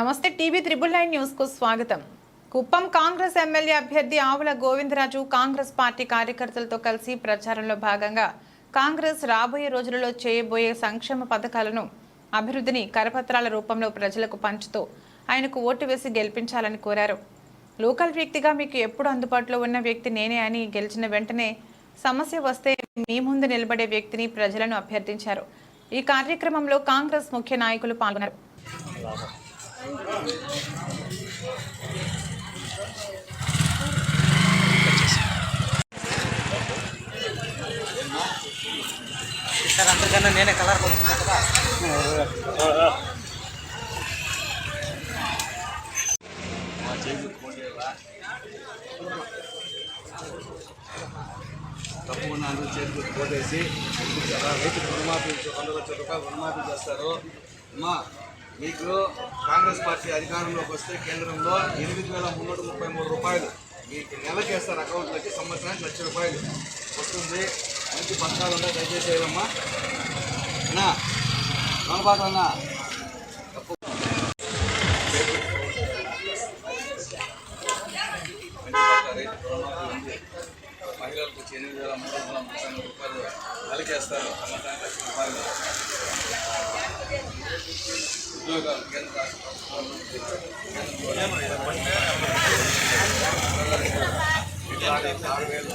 నమస్తే TV triple nine న్యూస్కు స్వాగతం. కుప్పం కాంగ్రెస్ ఎమ్మెల్యే అభ్యర్థి ఆవుల గోవిందరాజు కాంగ్రెస్ పార్టీ కార్యకర్తలతో కలిసి ప్రచారంలో భాగంగా కాంగ్రెస్ రాబోయే రోజులలో చేయబోయే సంక్షేమ పథకాలను అభివృద్ధిని కరపత్రాల రూపంలో ప్రజలకు పంచుతూ ఆయనకు ఓటు వేసి గెలిపించాలని కోరారు. లోకల్ వ్యక్తిగా మీకు ఎప్పుడు అందుబాటులో ఉన్న వ్యక్తి నేనే అని గెలిచిన వెంటనే సమస్య వస్తే మీ ముందు నిలబడే వ్యక్తిని ప్రజలను అభ్యర్థించారు. ఈ కార్యక్రమంలో కాంగ్రెస్ ముఖ్య నాయకులు పాల్గొన్నారు. సార్ అందరికన్నా నేనే కలర్ కొడుతున్నా కదా. తప్పు అందరూ చేతులు కోటేసి రైతు రుణమాఫీ రెండు లక్షల రూపాయలు రుణమాఫీ చేస్తారు. అమ్మా మీకు కాంగ్రెస్ పార్టీ అధికారంలోకి వస్తే కేంద్రంలో ఎనిమిది వేల మున్నూట ముప్పై మూడు రూపాయలు మీకు నెలకి వేస్తారు అకౌంట్లోకి సంవత్సరానికి లక్ష రూపాయలు వస్తుంది. మంచి పథకాలు ఉన్నాయి దయచేసి వేయమ్మా అన్నా రుణబాధ అన్నా. తప్పు మహిళలకు వచ్చి ఎనిమిది వేల మూడు వందల ముప్పై మూడు రూపాయలు నెలకి వేస్తారు ఉద్యోగాలు కేంద్ర రాష్ట్ర ప్రభుత్వాలు వికలాంగులకు వేలు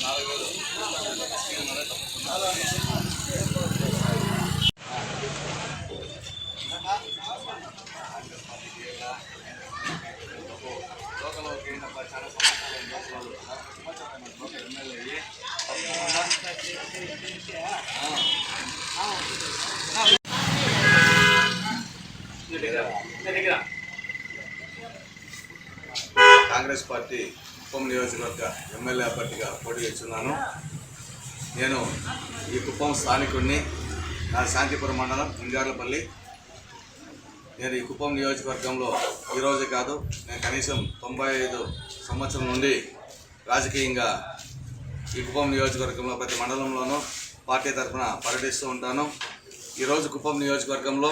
నాలుగు వేలు నాలుగు వేలు స్కీమ్ అనేది తప్పకుండా కాంగ్రెస్ పార్టీ కుప్పం నియోజకవర్గ ఎమ్మెల్యే అభ్యర్థిగా పోటీ చేస్తున్నాను. నేను ఈ కుప్పం స్థానికుడిని నా శాంతిపురం మండలం ఇంగార్లపల్లి నేను ఈ కుప్పం నియోజకవర్గంలో ఈరోజు కాదు నేను కనీసం తొంభై ఐదు సంవత్సరం నుండి రాజకీయంగా ఈ కుప్పం నియోజకవర్గంలో ప్రతి మండలంలోనూ పార్టీ తరఫున పర్యటిస్తూ ఉంటాను. ఈరోజు కుప్పం నియోజకవర్గంలో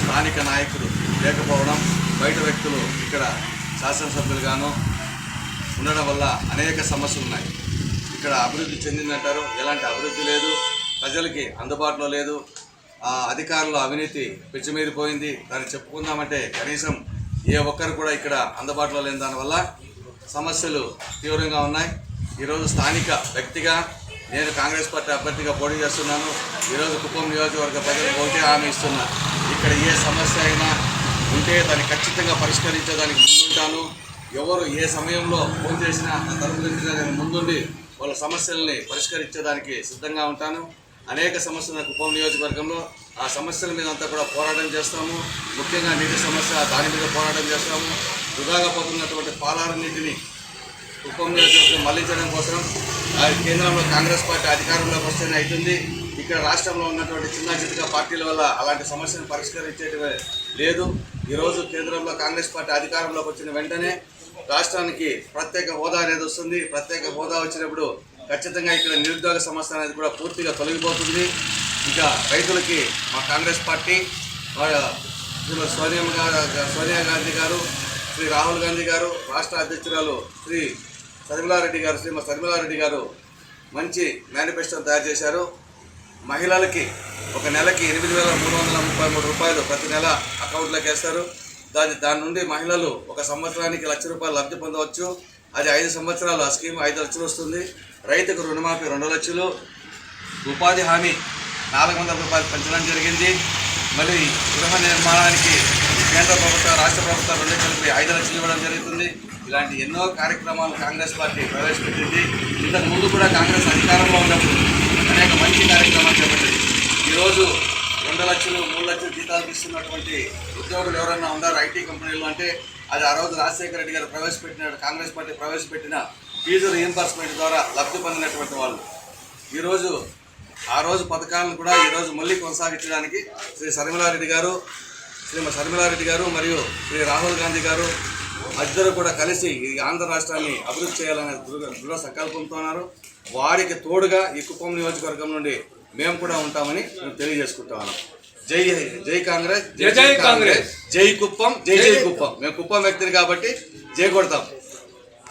స్థానిక నాయకులు లేకపోవడం బయట వ్యక్తులు ఇక్కడ శాసనసభ్యులుగాను ఉండడం వల్ల అనేక సమస్యలు ఉన్నాయి. ఇక్కడ అభివృద్ధి చెందిందంటారు. ఎలాంటి అభివృద్ధి లేదు. ప్రజలకి అందుబాటులో లేదు. అధికారుల అవినీతి పెచ్చిమీరిపోయింది. దాన్ని చెప్పుకుందామంటే కనీసం ఏ ఒక్కరు కూడా ఇక్కడ అందుబాటులో లేని దానివల్ల సమస్యలు తీవ్రంగా ఉన్నాయి. ఈరోజు స్థానిక వ్యక్తిగా నేను కాంగ్రెస్ పార్టీ అభ్యర్థిగా పోటీ చేస్తున్నాను. ఈరోజు కుప్పం నియోజకవర్గ ప్రజలకు ఒకటే హామీ ఇస్తున్నా. ఇక్కడ ఏ సమస్య అయినా ఉంటే దాన్ని ఖచ్చితంగా పరిష్కరించేదానికి ముందుంటాను. ఎవరు ఏ సమయంలో ఫోన్ చేసినా నా తరపు నుంచి నేను ముందుండి వాళ్ళ సమస్యల్ని పరిష్కరించేదానికి సిద్ధంగా ఉంటాను. అనేక సమస్యలు నాకు కుప్పం నియోజకవర్గంలో. ఆ సమస్యల మీద అంతా కూడా పోరాటం చేస్తాము. ముఖ్యంగా నీటి సమస్య దాని మీద పోరాటం చేస్తాము. వృధాగా పోతున్నటువంటి పాలార నీటిని కుప్పం నియోజకవర్గం మళ్ళించడం కోసం ఆ కేంద్రంలో కాంగ్రెస్ పార్టీ అధికారంలోకి వస్తేనే అవుతుంది. ఇక్కడ రాష్ట్రంలో ఉన్నటువంటి చిన్న చిన్న పార్టీల వల్ల అలాంటి సమస్యను పరిష్కరించేటివే లేదు. ఈరోజు కేంద్రంలో కాంగ్రెస్ పార్టీ అధికారంలోకి వచ్చిన వెంటనే రాష్ట్రానికి ప్రత్యేక హోదా అనేది వస్తుంది. ప్రత్యేక హోదా వచ్చినప్పుడు ఖచ్చితంగా ఇక్కడ నిరుద్యోగ సమస్య అనేది కూడా పూర్తిగా తొలగిపోతుంది. ఇక రైతులకి మా కాంగ్రెస్ పార్టీ సోనియా సోనియా గాంధీ గారు శ్రీ రాహుల్ గాంధీ గారు రాష్ట్ర అధ్యక్షురాలు శ్రీ శర్మిలారెడ్డి గారు శ్రీమతి శర్మిలారెడ్డి గారు మంచి మేనిఫెస్టోని తయారు చేశారు. మహిళలకి ఒక నెలకి ఎనిమిది వేల మూడు వందల ముప్పై మూడు రూపాయలు ప్రతి నెల అకౌంట్లోకి వేస్తారు. దాని దాని నుండి మహిళలు ఒక సంవత్సరానికి లక్ష రూపాయలు లబ్ధి పొందవచ్చు. అది ఐదు సంవత్సరాలు ఆ స్కీమ్ ఐదు లక్షలు వస్తుంది. రైతుకు రుణమాఫీ రెండు లక్షలు. ఉపాధి హామీ నాలుగు వందల రూపాయలు పెంచడం జరిగింది. మళ్ళీ గృహ నిర్మాణానికి కేంద్ర ప్రభుత్వం రాష్ట్ర ప్రభుత్వం రెండు కలిపి ఐదు లక్షలు ఇవ్వడం జరుగుతుంది. ఇలాంటి ఎన్నో కార్యక్రమాలు కాంగ్రెస్ పార్టీ ప్రవేశపెట్టింది. ఇంతకు ముందు కూడా కాంగ్రెస్ అధికారంలో ఉన్నప్పుడు అనేక మంచి కార్యక్రమాలు చేపట్టింది. ఈరోజు రెండు లక్షలు మూడు లక్షలు జీతాలు ఇస్తున్నటువంటి ఉద్యోగులు ఎవరైనా ఉన్నారు ఐటీ కంపెనీలు అంటే అది ఆ రోజు రాజశేఖర రెడ్డి గారు ప్రవేశపెట్టిన కాంగ్రెస్ పార్టీ ప్రవేశపెట్టిన ఫీజు రీఎంబర్స్మెంట్ ద్వారా లబ్ధి పొందినటువంటి వాళ్ళు. ఈరోజు ఆ రోజు పథకాలను కూడా ఈరోజు మళ్ళీ కొనసాగించడానికి శ్రీ శర్మిలారెడ్డి గారు శ్రీమతి శర్మిలారెడ్డి గారు మరియు శ్రీ రాహుల్ గాంధీ గారు ఇద్దరు కూడా కలిసి ఈ ఆంధ్ర రాష్ట్రాన్ని అభివృద్ధి చేయాలనే దృఢ దృఢ సంకల్పంతో ఉన్నారు. వారికి తోడుగా ఈ కుప్పం నియోజకవర్గం నుండి మేము కూడా ఉంటామని మేము తెలియజేసుకుంటా ఉన్నాం. జై జై కాంగ్రెస్ జై జై కాంగ్రెస్. జై కుప్పం జై జై జై కుప్పం. మేము కుప్పం వ్యక్తిని కాబట్టి జై కొడతాం.